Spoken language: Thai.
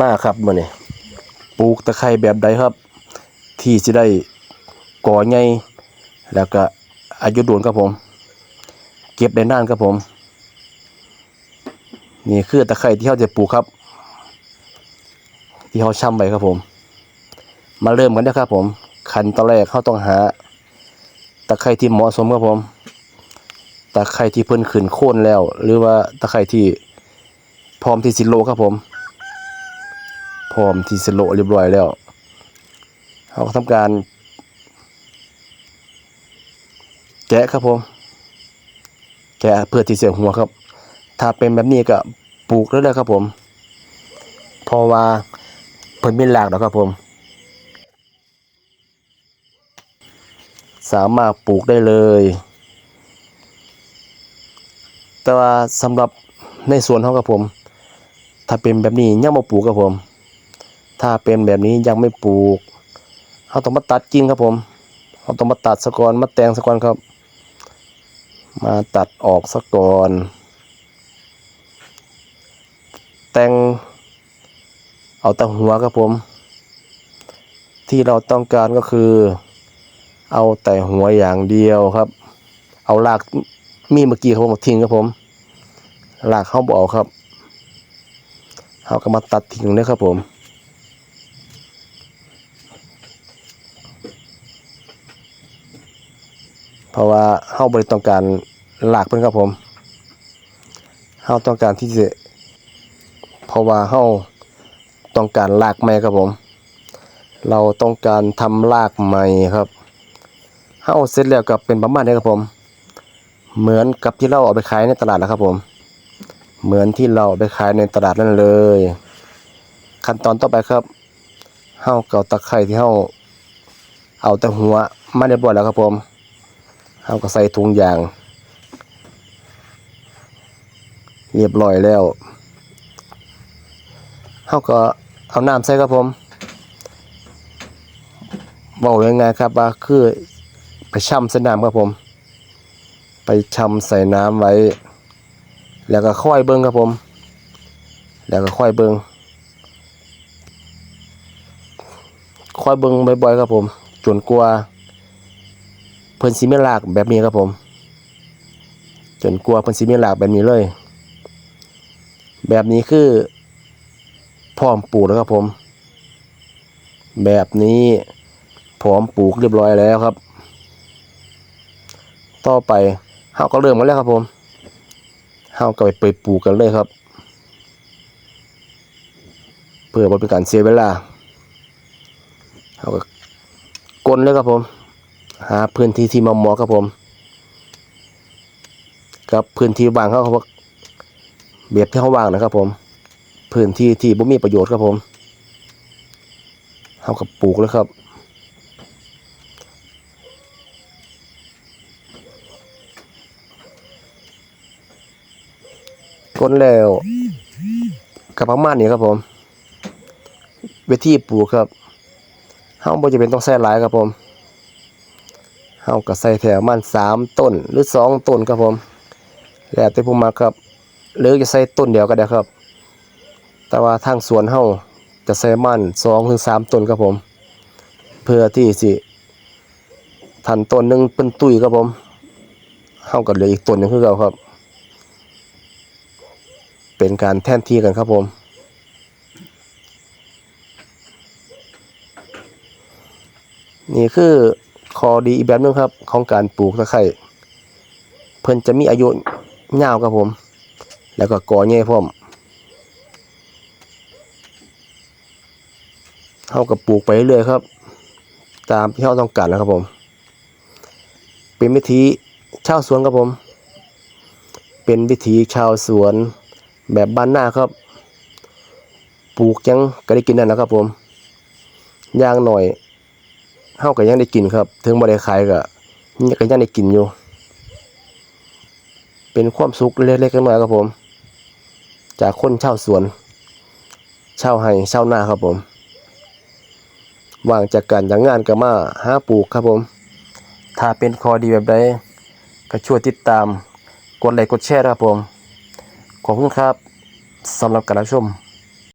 มาครับมื้อนี้ปลูกตะไคร้แบบใดครับ ที่สิได้ก่อใหญ่แล้วก็อายุโดนครับผม เก็บได้นานครับผม นี่คือตะไคร้ที่เราจะปลูกครับ ที่เขาช่ำไว้ครับผม มาเริ่มกันนะครับผมขั้นตอนแรกเขาต้องหา ตะไคร้ที่เหมาะสมครับผมตะไคร้ที่เพิ่นขึ้นโค่นแล้ว หรือว่าตะไคร้ที่พร้อมที่สิโลครับผม พร้อมที่สโลเรียบร้อยแล้วเขาก็ทำการ แกะครับผม แกะเพื่อที่เสียหัวครับ ถ้าเป็นแบบนี้ก็ปลูกแล้วเลยครับผมเพราะว่าเพิ่นมีหลากแล้วครับผม สามารถปลูกได้เลย แต่ว่าสำหรับในสวนของกับผม ถ้าเป็นแบบนี้ยังม่ปลูกครับผม ถ้าเป็นแบบนี้ยังไม่ปลูกเราต้องมาตัดกิ่งครับผมเราต้องมาตัดสะก่อนมาแตงสะก่อนครับ มาตัดออกสะก่อนแตงเอาต่หัวครับผม ที่เราต้องการก็คือ เอาแต่หัวอย่างเดียวครับ เอารากมีเมื่อกี้ครับผมทิ้งครับผมรากเขาบเอครับเขาก็มาตัดทิ้งเลยครับผม เพราะว่าเขาบริต้องการรากเพิ่นครับผมเขาต้องการที่จะเพราะว่าเขาต้องการรากใหม่ครับผม เราต้องการทำรากใหม่ครับเฮาเสร็จแล้วก็เป็นประมาณนี้ครับผม เหมือนกับที่เราเอาไปขายในตลาดนะครับผม เหมือนที่เราเอาไปขายในตลาดนั่นเลย ขั้นตอนต่อไปครับเฮาเก่าตะไคร้ที่เฮาเอาแต่หัวมาเรียบร้อยแล้วครับผม เฮาก็ใส่ถุงยาง เรียบร้อยแล้วเฮาก็เอาน้ำใส่ครับผมบอกยังไงครับว่าคือไปช่ำใส่น้ำครับผม ไปช่ำใส่น้ำไว้ แล้วก็ค่อยเบิ้งครับผม แล้วก็ค่อยเบิ้งค่อยเบิ้งบ่อยๆครับผม จนกลัวา พิ่นสิมีรากแบบนี้ครับผม จนกลัวเพิ่นสิมีรากแบบนี้เลย แบบนี้คือพร้อมปลูกแล้วครับผม แบบนี้พร้อมปลูกเรียบร้อยแล้วครับ ต่อไปเฮาก็เริ่มกันแล้วครับผมเฮาก็ไปไปปลูกกันเลยครับ เพื่อบ่เป็นการเสียเวลาเฮาก็กลนเลยครับผม หาพื้นที่ที่เหมาะๆครับผม กับพื้นที่ว่างเขาครับเบียบที่เขาว่างนะครับ ผม พื้นที่ที่บ่มีประโยชน์ครับผมเฮาก็ปลูกเลยครับก้นแล้วกับประมาณนี้ครับผมเวิธีปลูกครับเฮาบ่จะเป็นต้องใส่หลายครับผม เฮาก็ใส่แถวมันสามต้นหรือสองต้นครับผม แล้วแต่ผู้มักครับหรือจะใส่ต้นเดียวก็ได้ครับ แต่ว่าทางสวนเฮาจะใส่มันสองถึงสามต้นครับผม เพื่อที่สิทันต้นหนึ่งเป็นตุ้ยครับผมเฮาก็เหลืออีกต้นหนึงคือเก่าครับ เป็นการแทนที่กันครับผมนี่คือ ข้อดีอีกแบบนึงครับ ของการปลูกตะไคร้เพิ่นจะมีอายุยาวครับผม แล้วก็ก่อใหญ่พร้อมเฮากับปลูกไปเรื่อยครับ ตามที่เฮาต้องการนะครับผม เป็นวิธีชาวสวนครับผม เป็นวิธีชาวสวนแบบบ้านหน้าครับ ปลูกยังก็ได้กินนั่นนะครับผม อย่างหน่อย เฮาก็ยังได้กินครับ ถึงบ่ได้ขายก็ก็ยังได้กินอยู่ เป็นความสุขเล็กๆน้อยๆครับผม จากคนเช่าสวน เช่าวไร่ชาวนาครับผมว่างจากการจากงานก็มาหาปลูกครับผม ถ้าเป็นข้อดีแบบใดก็ช่วยติดตาม กดไลค์กดแชร์ครับผม ขอบคุณครับสำหรับการรับชม